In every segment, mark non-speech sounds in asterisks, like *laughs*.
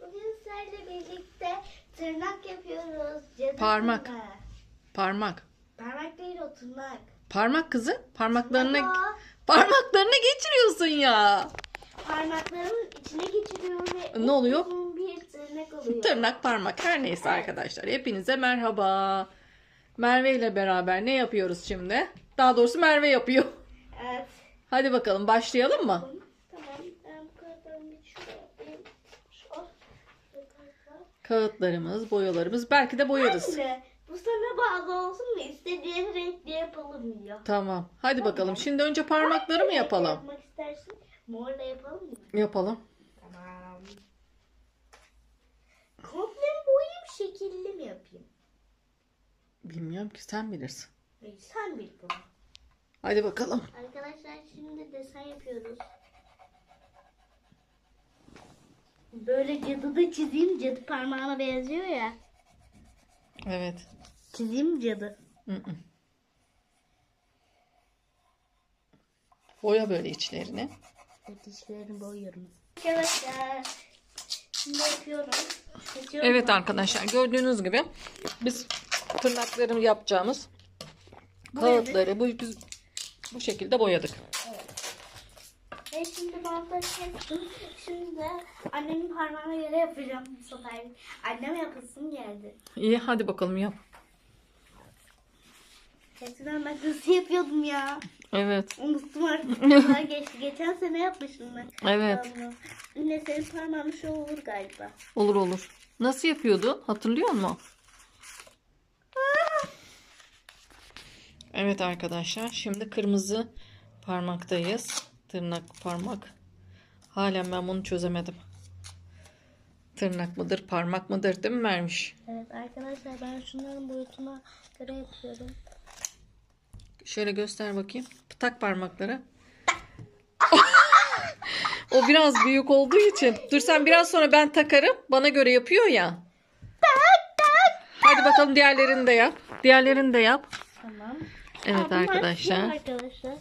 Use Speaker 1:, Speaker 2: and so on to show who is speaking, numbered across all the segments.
Speaker 1: Bugün sizlerle birlikte tırnak yapıyoruz. Cadı
Speaker 2: Parmak.
Speaker 1: tırnağı.
Speaker 2: Parmak.
Speaker 1: Parmak değil o tırnak.
Speaker 2: Parmak kızı. Parmaklarını
Speaker 1: Baba,
Speaker 2: parmaklarını geçiriyorsun ya.
Speaker 1: parmaklarımın içine geçiriyorum ve
Speaker 2: Ne oluyor?
Speaker 1: bir tırnak oluyor.
Speaker 2: Tırnak parmak her neyse arkadaşlar. Hepinize merhaba. Merve ile beraber ne yapıyoruz şimdi? Daha doğrusu Merve yapıyor.
Speaker 1: Evet.
Speaker 2: Hadi bakalım başlayalım mı?
Speaker 1: Tamam. Ben bu kadarını bir şuraya yapayım. Şu.
Speaker 2: Kağıtlarımız, boyalarımız belki de boyarız.
Speaker 1: Anne, bu sana bağlı olsun mu? İstediğin renkli yapalım diyor.
Speaker 2: Tamam. Hadi bakalım. Şimdi önce parmakları mı
Speaker 1: Hangi renkle
Speaker 2: yapalım?
Speaker 1: Yapmak istersin. Morla yapalım mı?
Speaker 2: Yapalım.
Speaker 1: Tamam. Komple mi boyayayım şekilli mi yapayım?
Speaker 2: Bilmiyorum ki sen bilirsin.
Speaker 1: Sen bil bunu.
Speaker 2: Hadi bakalım.
Speaker 1: Arkadaşlar şimdi desen yapıyoruz. Böyle cadı da çizeyim. Cadı parmağına benziyor ya.
Speaker 2: Evet.
Speaker 1: Çizeyim cadı.
Speaker 2: Hı hı. Boya böyle içlerini.
Speaker 1: Dişlerini boyuyorum. Arkadaşlar şimdi yapıyorum.
Speaker 2: Evet arkadaşlar gördüğünüz gibi biz tırnakları yapacağımız kağıtları bu bu şekilde boyadık.
Speaker 1: Ve şimdi bantları çektim. Şimdi de annemin parmağına göre yapacağım bu sefer. Annem yapasın geldi.
Speaker 2: İyi hadi bakalım yap.
Speaker 1: Eskiden ben nasıl yapıyordum ya.
Speaker 2: Evet.
Speaker 1: Unuttum artık. *laughs* Yıllar geçti. Geçen sene yapmıştım ben.
Speaker 2: Evet.
Speaker 1: Tamam. Yine senin parmağın şu olur galiba.
Speaker 2: Olur olur. Nasıl yapıyordun? Hatırlıyor musun? Evet arkadaşlar şimdi kırmızı parmaktayız. Tırnak parmak. Halen ben bunu çözemedim. Tırnak mıdır parmak mıdır değil mi Mermiş?
Speaker 1: Evet arkadaşlar ben şunların boyutuna göre yapıyorum.
Speaker 2: Şöyle göster bakayım. Tak parmakları. *laughs* o biraz büyük olduğu için. Dur sen biraz sonra ben takarım. Bana göre yapıyor ya. Hadi bakalım diğerlerini de yap. Diğerlerini de yap.
Speaker 1: Tamam.
Speaker 2: Evet
Speaker 1: Aa, bunlar
Speaker 2: arkadaşlar.
Speaker 1: kim arkadaşlar?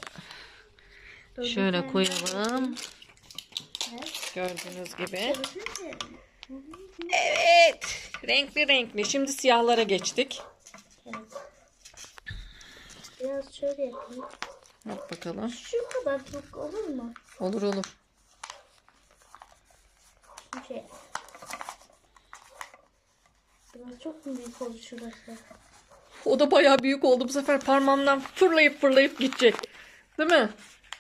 Speaker 2: Şöyle koyalım. Gördüğünüz gibi. Evet. Renkli renkli. Şimdi siyahlara geçtik.
Speaker 1: Biraz şöyle yapayım.
Speaker 2: Yap bakalım.
Speaker 1: Şu kadar çok olur mu?
Speaker 2: Olur olur.
Speaker 1: Şey. Biraz çok mu büyük oldu şurası?
Speaker 2: O da bayağı büyük oldu. Bu sefer parmağımdan fırlayıp fırlayıp gidecek. Değil mi?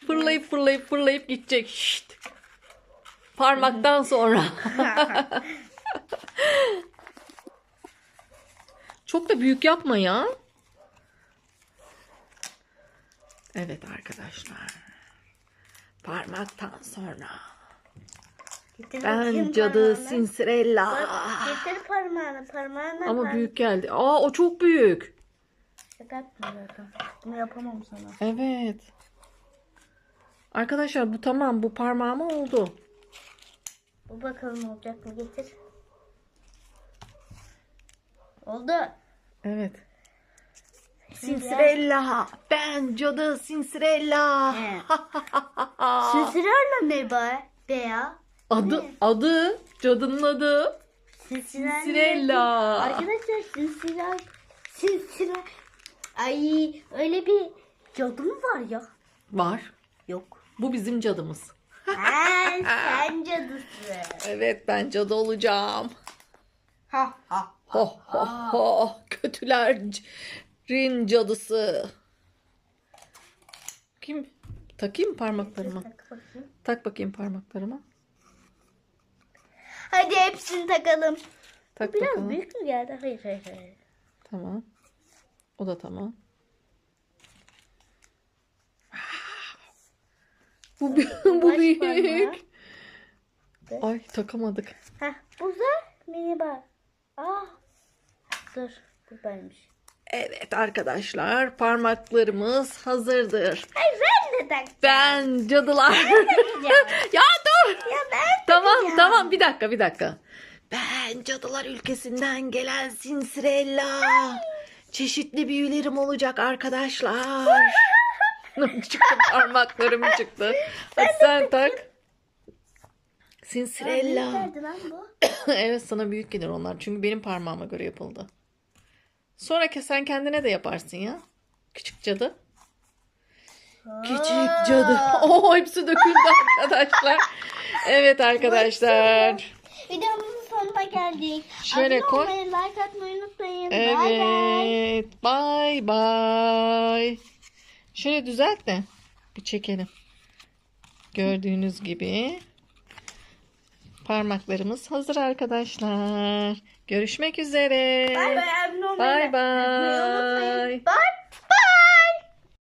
Speaker 2: Fırlayıp fırlayıp fırlayıp gidecek. Şşt. Parmaktan sonra. *laughs* Çok da büyük yapma ya. Evet arkadaşlar. Parmaktan sonra.
Speaker 1: Getir
Speaker 2: Ben
Speaker 1: bakayım
Speaker 2: cadı
Speaker 1: parmağını. Getir parmağını. Parmağına
Speaker 2: Ama
Speaker 1: par-
Speaker 2: büyük geldi. Aa o çok büyük.
Speaker 1: Şaka. Bunu yapamam sana.
Speaker 2: Evet. Arkadaşlar bu tamam. Bu parmağıma oldu.
Speaker 1: Bu bakalım olacak mı? Getir. Oldu.
Speaker 2: Evet. Cinderella. Ben cadı Cinderella.
Speaker 1: Evet. Sülsürerle ne be? Be ya.
Speaker 2: adı adı cadının adı. Cinderella.
Speaker 1: Arkadaşlar sülsürer. Sülsürer. Ay öyle bir cadı mı var ya?
Speaker 2: Var.
Speaker 1: Yok.
Speaker 2: Bu bizim cadımız.
Speaker 1: Ha, *laughs* sen cadısın.
Speaker 2: Evet ben cadı olacağım.
Speaker 1: Ha ha.
Speaker 2: Ho ho ho. Kötülerin cadısı. Kim? Takayım mı parmaklarıma?
Speaker 1: Tak bakayım.
Speaker 2: Tak bakayım parmaklarıma.
Speaker 1: Hadi hepsini takalım.
Speaker 2: Tak
Speaker 1: Biraz
Speaker 2: bakalım.
Speaker 1: büyük mü geldi? Hayır hayır hayır.
Speaker 2: Tamam. O da tamam. Bu, *laughs* bu
Speaker 1: Baş
Speaker 2: büyük.
Speaker 1: parmağı.
Speaker 2: Ay takamadık.
Speaker 1: Heh, bu da mini bar. Ah. Dur. Buradaymış.
Speaker 2: Evet arkadaşlar parmaklarımız hazırdır.
Speaker 1: Ay ben de tak.
Speaker 2: Ben cadılar. *laughs*
Speaker 1: Ya,
Speaker 2: dur.
Speaker 1: ya ben
Speaker 2: Tamam
Speaker 1: takacağım.
Speaker 2: tamam bir dakika bir dakika. Ben cadılar ülkesinden gelen Cinderella. Çeşitli büyülerim olacak arkadaşlar. Çıktı parmaklarım çıktı. Hadi sen tak. Sinsirella.
Speaker 1: Nerede lan bu? *coughs*
Speaker 2: evet sana büyük gelir onlar. Çünkü benim parmağıma göre yapıldı. Sonra ke- sen kendine de yaparsın ya. Küçük cadı. Küçük cadı. *laughs* Oo hepsi döküldü arkadaşlar. Evet arkadaşlar.
Speaker 1: Videomuzun sonuna geldik.
Speaker 2: Şöyle
Speaker 1: Abone
Speaker 2: koy.
Speaker 1: olmayı, like atmayı unutmayın. Bay bay.
Speaker 2: Evet. Bay bay. Şöyle düzelt de bir çekelim. Gördüğünüz gibi parmaklarımız hazır arkadaşlar. Görüşmek üzere.
Speaker 1: Bay bay.
Speaker 2: Bay.
Speaker 1: Bay